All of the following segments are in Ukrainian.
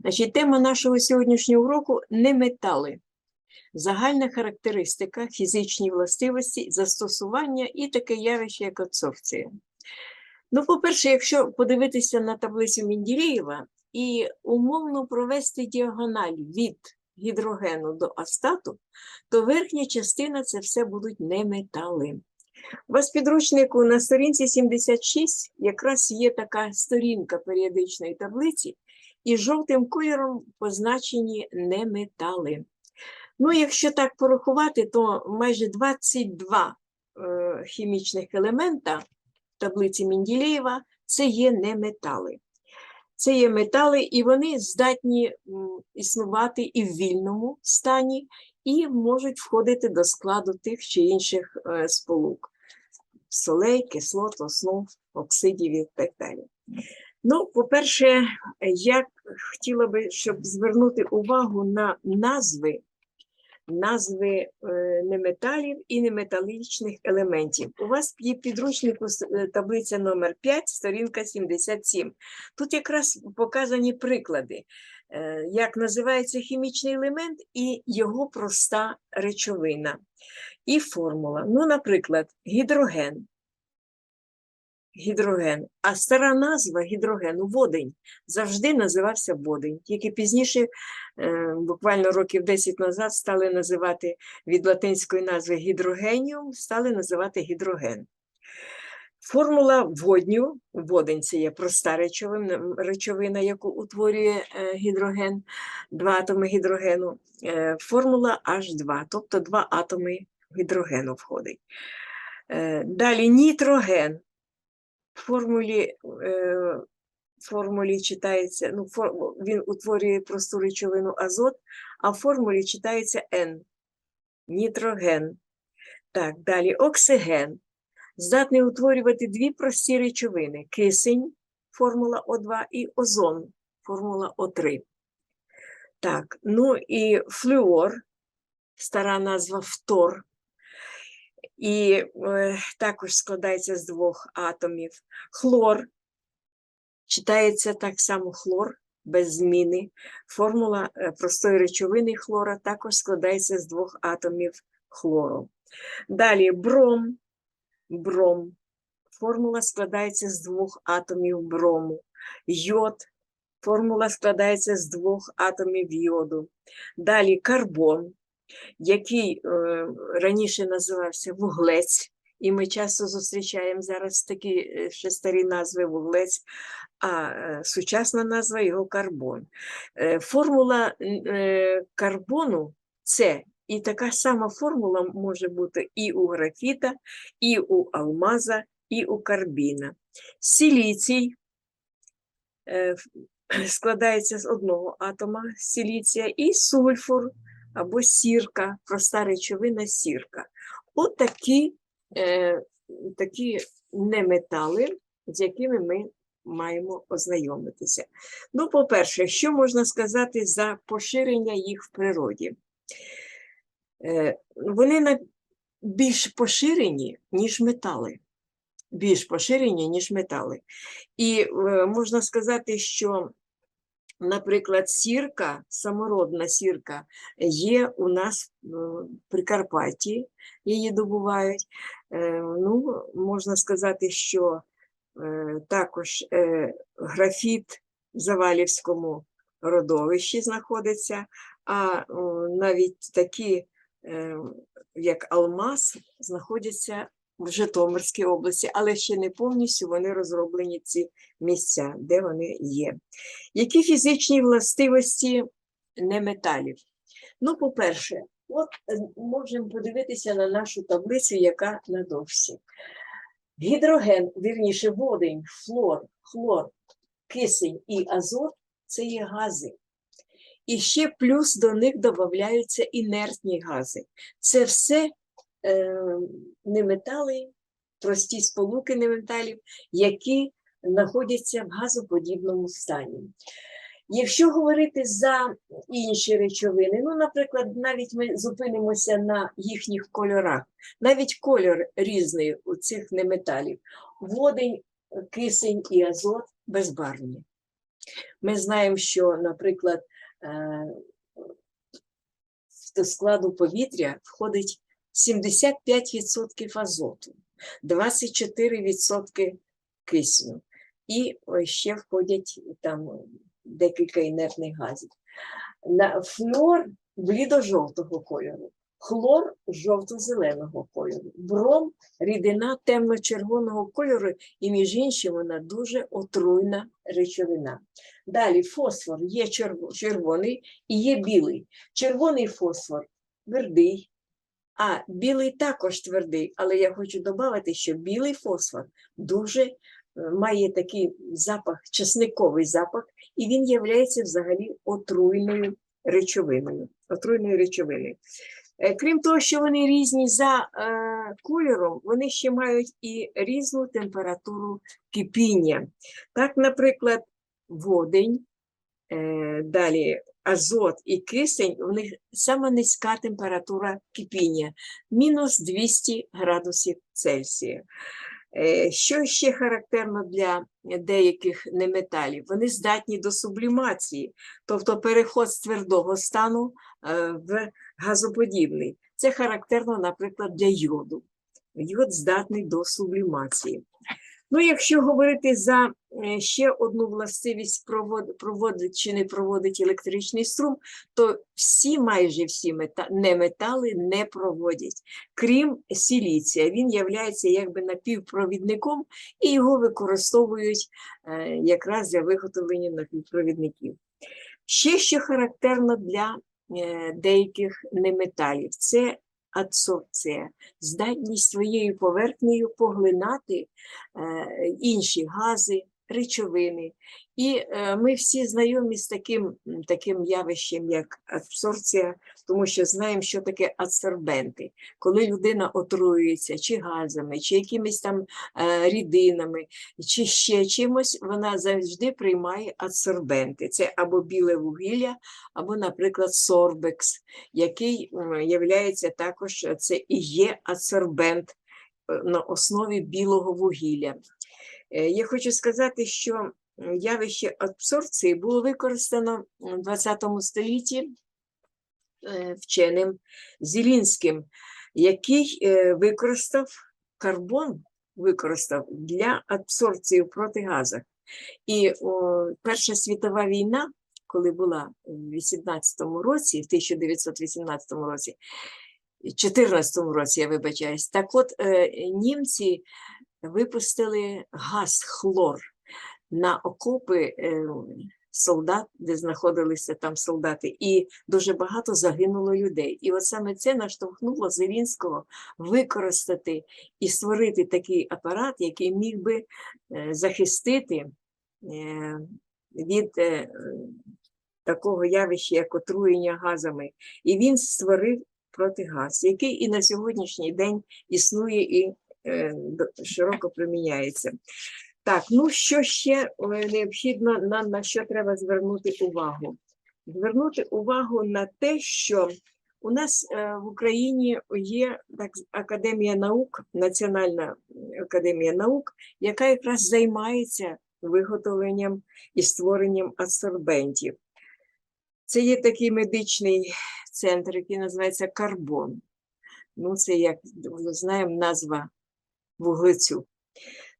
Значить, тема нашого сьогоднішнього уроку неметали. Загальна характеристика, фізичні властивості, застосування і таке явище, як адсорбція. Ну, по-перше, якщо подивитися на таблицю Менділеєва і умовно провести діагональ від гідрогену до астату, то верхня частина це все будуть неметали. У вас підручнику на сторінці 76 якраз є така сторінка періодичної таблиці, і жовтим кольором позначені неметали. Ну, якщо так порахувати, то майже 22 е, хімічних елемента в таблиці Менділеєва це є неметали. Це є метали, і вони здатні існувати і в вільному стані, і можуть входити до складу тих чи інших е, сполук солей, кислот, основ, оксидів і так далі. Ну, по-перше, я хотіла би, щоб звернути увагу на назви, назви е, неметалів і неметалічних елементів. У вас є підручнику е, таблиця номер 5, сторінка 77. Тут якраз показані приклади, е, як називається хімічний елемент і його проста речовина. І формула. Ну, наприклад, гідроген. Гідроген. А стара назва гідрогену водень завжди називався водень. Тільки пізніше, е, буквально років 10 назад, стали називати від латинської назви гідрогеніум, стали називати гідроген. Формула водню, водень це є проста речовина, речовина яку утворює е, гідроген, два атоми гідрогену. Е, Формула H2, тобто два атоми гідрогену входить. Далі нітроген. Формулі, е, формулі читається, ну, фор, він утворює просту речовину азот, а в формулі читається N. Нітроген. Так, далі оксиген. Здатний утворювати дві прості речовини: кисень, формула О2, і озон, формула О3. Так, ну і флюор, стара назва фтор, і е, також складається з двох атомів. Хлор читається так само хлор без зміни. Формула е, простої речовини хлора також складається з двох атомів хлору. Далі бром, бром. Формула складається з двох атомів брому. Йод. Формула складається з двох атомів йоду. Далі карбон який е, раніше називався вуглець, і ми часто зустрічаємо зараз такі е, ще старі назви вуглець, а е, сучасна назва його карбон. Формула карбону це і така сама формула може бути і у графіта, і у алмаза, і у карбіна. Силіцій е, складається з одного атома силіція, і сульфур або сірка, проста речовина сірка. От такі, е, такі неметали, з якими ми маємо ознайомитися. Ну, по-перше, що можна сказати за поширення їх в природі? Е, вони більш поширені, ніж метали. Більш поширені, ніж метали. І е, можна сказати, що Наприклад, сірка, самородна сірка є у нас е, в Прикарпатті, її добувають. Е, Ну, можна сказати, що е, також е, графіт в Завалівському родовищі знаходиться, а навіть такі, е, як алмаз, знаходяться в Житомирській області, але ще не повністю вони розроблені ці місця, де вони є. Які фізичні властивості неметалів? Ну, по-перше, от е, можемо подивитися на нашу таблицю, яка на дошці. Гідроген, вірніше, водень, флор, хлор, кисень і азот це є гази. І ще плюс до них додаються інертні гази. Це все неметали, прості сполуки неметалів, які знаходяться в газоподібному стані. Якщо говорити за інші речовини, ну, наприклад, навіть ми зупинимося на їхніх кольорах, навіть кольор різний у цих неметалів. Водень, кисень і азот безбарвні. Ми знаємо, що, наприклад, е, до складу повітря входить 75% азоту, 24% кисню, і ще входять там декілька інертних газів. На флюор блідо-жовтого кольору, хлор жовто-зеленого кольору, бром рідина темно-червоного кольору, і між іншим вона дуже отруйна речовина. Далі фосфор є червоний і є білий. Червоний фосфор твердий, а білий також твердий. Але я хочу додати, що білий фосфор дуже е, має такий запах, чесниковий запах, і він є взагалі отруйною речовиною. Отруйною речовиною. Е, Крім того, що вони різні за е, кольором, вони ще мають і різну температуру кипіння. Так, наприклад, водень, далі азот і кисень, у них сама низька температура кипіння, мінус 200 градусів Цельсія. Е, Що ще характерно для деяких неметалів? Вони здатні до сублімації, тобто переход з твердого стану е, в газоподібний. Це характерно, наприклад, для йоду. Йод здатний до сублімації. Ну, якщо говорити за е, ще одну властивість провод, проводить чи не проводить електричний струм, то всі, майже всі мета, неметали не проводять, крім сіліція. Він являється якби напівпровідником, і його використовують е, якраз для виготовлення напівпровідників. Ще що характерно для е, деяких неметалів це адсорбція, здатність своєю поверхнею поглинати е, інші гази, речовини. І е, ми всі знайомі з таким, таким явищем, як адсорбція, тому що знаємо, що таке адсорбенти. Коли людина отруюється чи газами, чи якимись там е, рідинами, чи ще чимось, вона завжди приймає адсорбенти. Це або біле вугілля, або, наприклад, сорбекс, який являється також, це і є адсорбент е, на основі білого вугілля. Е, Я хочу сказати, що явище абсорбції було використано в 20 столітті вченим Зілінським, який е, використав карбон використав для абсорбції в протигазах. І о, Перша світова війна, коли була в 18-му році, в 1918 році, 14 році, я вибачаюсь, так от е, німці випустили газ хлор на окопи е, солдат, де знаходилися там солдати, і дуже багато загинуло людей. І от саме це наштовхнуло Зелінського використати і створити такий апарат, який міг би е, захистити е, від е, такого явища, як отруєння газами. І він створив протигаз, який і на сьогоднішній день існує і широко приміняється. Так, ну що ще е, необхідно, на, на що треба звернути увагу? Звернути увагу на те, що у нас е, в Україні є так, Академія наук, Національна академія наук, яка якраз займається виготовленням і створенням адсорбентів. Це є такий медичний центр, який називається Карбон. Ну, це, як знаємо, назва вуглецю.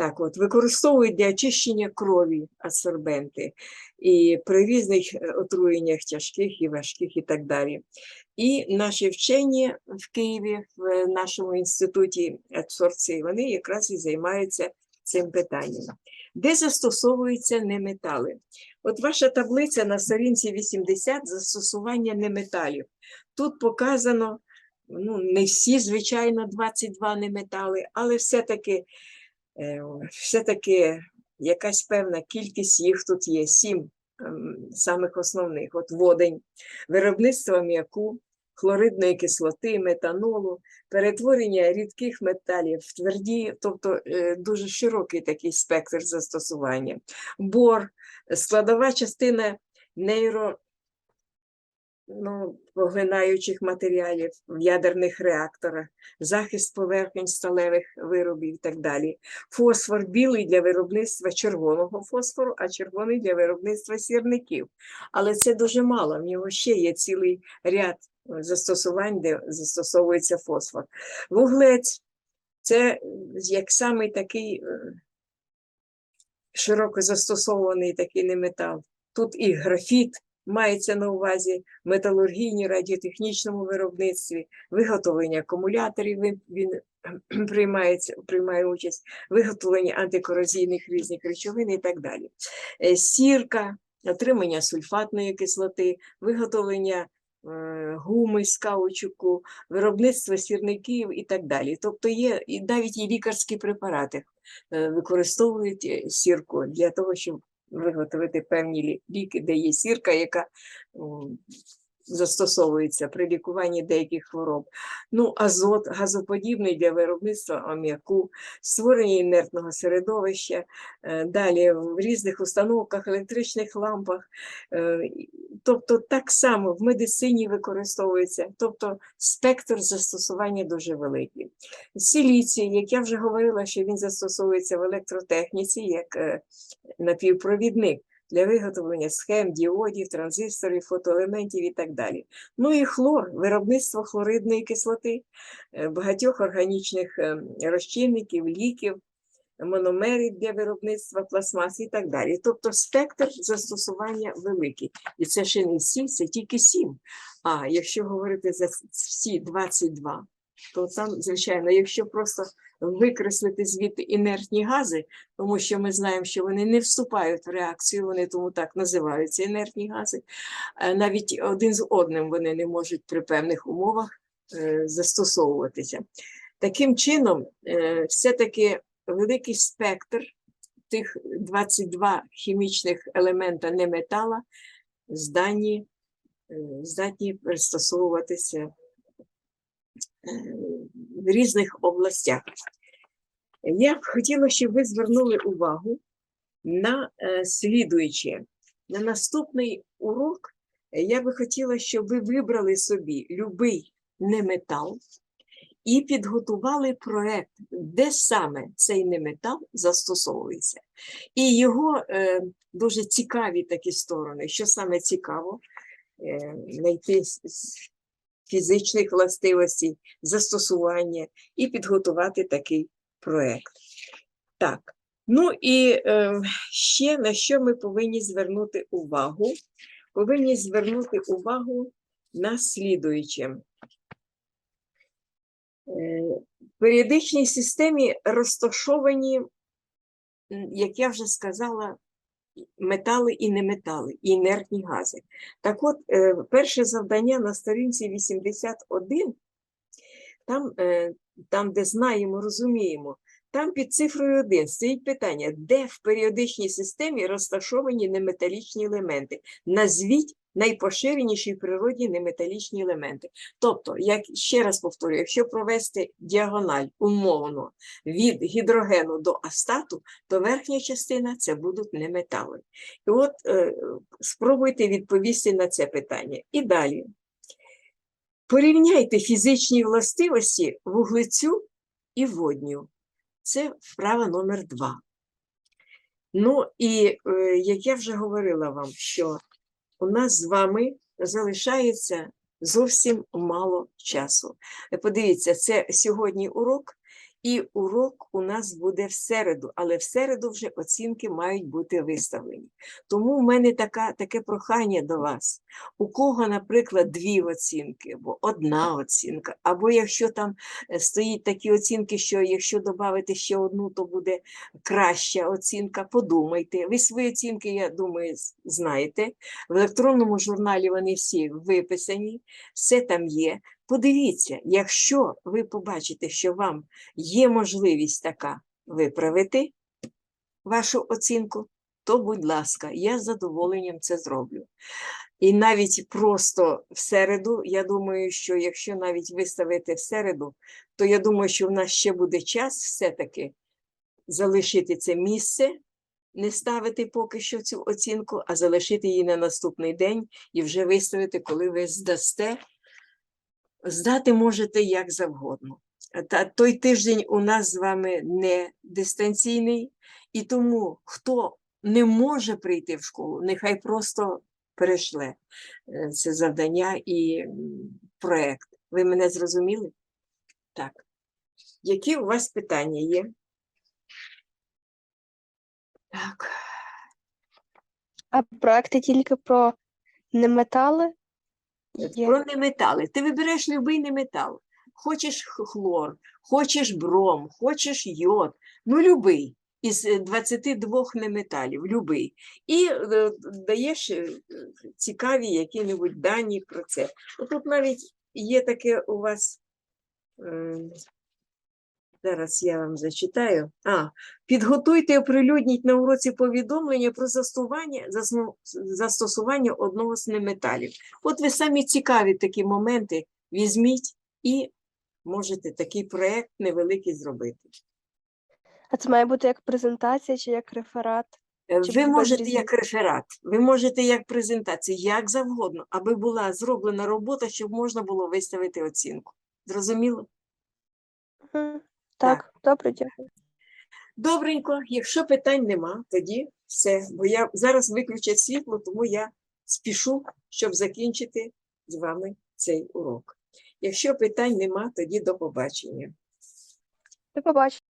Так от, використовують для очищення крові адсорбенти і при різних е, отруєннях тяжких і важких і так далі. І наші вчені в Києві, в нашому інституті адсорбції, вони якраз і займаються цим питанням. Де застосовуються неметали? От ваша таблиця на сторінці 80 застосування неметалів. Тут показано, ну, не всі, звичайно, 22 неметали, але все-таки все-таки якась певна кількість їх тут є, сім ем, самих основних. От водень, виробництво м'яку, хлоридної кислоти, метанолу, перетворення рідких металів в тверді, тобто е, дуже широкий такий спектр застосування. Бор, складова частина нейро, ну, поглинаючих матеріалів в ядерних реакторах, захист поверхень сталевих виробів і так далі. Фосфор білий для виробництва червоного фосфору, а червоний для виробництва сірників. Але це дуже мало. В нього ще є цілий ряд е, застосувань, де застосовується фосфор. Вуглець це як самий такий е, широко застосований такий неметал. Тут і графіт мається на увазі, металургійні, радіотехнічному виробництві, виготовлення акумуляторів він, приймається, приймає участь, виготовлення антикорозійних різних речовин і так далі. Е, Сірка, отримання сульфатної кислоти, виготовлення е, гуми з каучуку, виробництво сірників і так далі. Тобто є і навіть і лікарські препарати е, використовують сірку для того, щоб виготовити певні лі- ліки, де є сірка, яка застосовується при лікуванні деяких хвороб. Ну, азот газоподібний для виробництва аміаку, створення інертного середовища, е, далі в різних установках, електричних лампах. е, Тобто так само в медицині використовується, тобто спектр застосування дуже великий. Силіцій, як я вже говорила, що він застосовується в електротехніці як е, напівпровідник для виготовлення схем, діодів, транзисторів, фотоелементів і так далі. Ну і хлор, виробництво хлоридної кислоти, е, багатьох органічних е, розчинників, ліків, мономерів для виробництва пластмас і так далі. Тобто спектр застосування великий. І це ще не всі, це тільки сім. А якщо говорити за всі 22, то там, звичайно, якщо просто викреслити звідти інертні гази, тому що ми знаємо, що вони не вступають в реакцію, вони тому так називаються інертні гази. Е, Навіть один з одним вони не можуть при певних умовах е, застосовуватися. Таким чином, е, все-таки великий спектр тих 22 хімічних елемента неметала здатні, здатні пристосовуватися в різних областях. Я б хотіла, щоб ви звернули увагу на е, слідуюче. На наступний урок е, я би хотіла, щоб ви вибрали собі любий неметал і підготували проект, де саме цей неметал застосовується. І його е, дуже цікаві такі сторони. Що саме цікаво, е, знайти фізичних властивостей, застосування і підготувати такий проект. Так, ну і е, ще на що ми повинні звернути увагу? Повинні звернути увагу на слідуюче. Е, В періодичній системі розташовані, як я вже сказала, метали і неметали, і інертні гази. Так от, е, перше завдання на сторінці 81, там, е, там, де знаємо, розуміємо, там під цифрою 1 стоїть питання, де в періодичній системі розташовані неметалічні елементи. Назвіть найпоширеніші в природі неметалічні елементи. Тобто, як ще раз повторюю, якщо провести діагональ умовно від гідрогену до астату, то верхня частина це будуть неметали. І от е, спробуйте відповісти на це питання. І далі. Порівняйте фізичні властивості вуглецю і водню. Це вправа номер два. Ну і е, як я вже говорила вам, що у нас з вами залишається зовсім мало часу. Подивіться, це сьогодні урок, і урок у нас буде в середу, але в середу вже оцінки мають бути виставлені. Тому в мене така, таке прохання до вас. У кого, наприклад, дві оцінки, або одна оцінка, або якщо там е, стоїть такі оцінки, що якщо додати ще одну, то буде краща оцінка. Подумайте. Ви свої оцінки, я думаю, знаєте. В електронному журналі вони всі виписані, все там є. Подивіться, якщо ви побачите, що вам є можливість така виправити вашу оцінку, то, будь ласка, я з задоволенням це зроблю. І навіть просто в середу, я думаю, що якщо навіть виставити в середу, то я думаю, що в нас ще буде час все-таки залишити це місце не ставити поки що цю оцінку, а залишити її на наступний день і вже виставити, коли ви здасте. Здати можете як завгодно. Та той тиждень у нас з вами не дистанційний, і тому хто не може прийти в школу, нехай просто перейшле е, це завдання і м, проект. Ви мене зрозуміли? Так. Які у вас питання є? Так. А проекти тільки про неметали є. Про неметали. Ти вибереш будь-який неметал. Хочеш хлор, хочеш бром, хочеш йод, ну любий із е, 22 неметалів, любий. І е, даєш е, цікаві які-небудь дані про це. Тут навіть є таке у вас. Зараз я вам зачитаю. А, підготуйте і оприлюдніть на уроці повідомлення про застосування, застосування одного з неметалів. От ви самі цікаві такі моменти візьміть і можете такий проєкт невеликий зробити. А це має бути як презентація чи як реферат? Е, Чи Ви можете різниці? як реферат, ви можете як презентацію, як завгодно, аби була зроблена робота, щоб можна було виставити оцінку. Зрозуміло? Мгм. Так, добре, дякую. Добренько, якщо питань нема, тоді все. Бо я зараз виключать світло, тому я спішу, щоб закінчити з вами цей урок. Якщо питань нема, тоді до побачення. До побачення.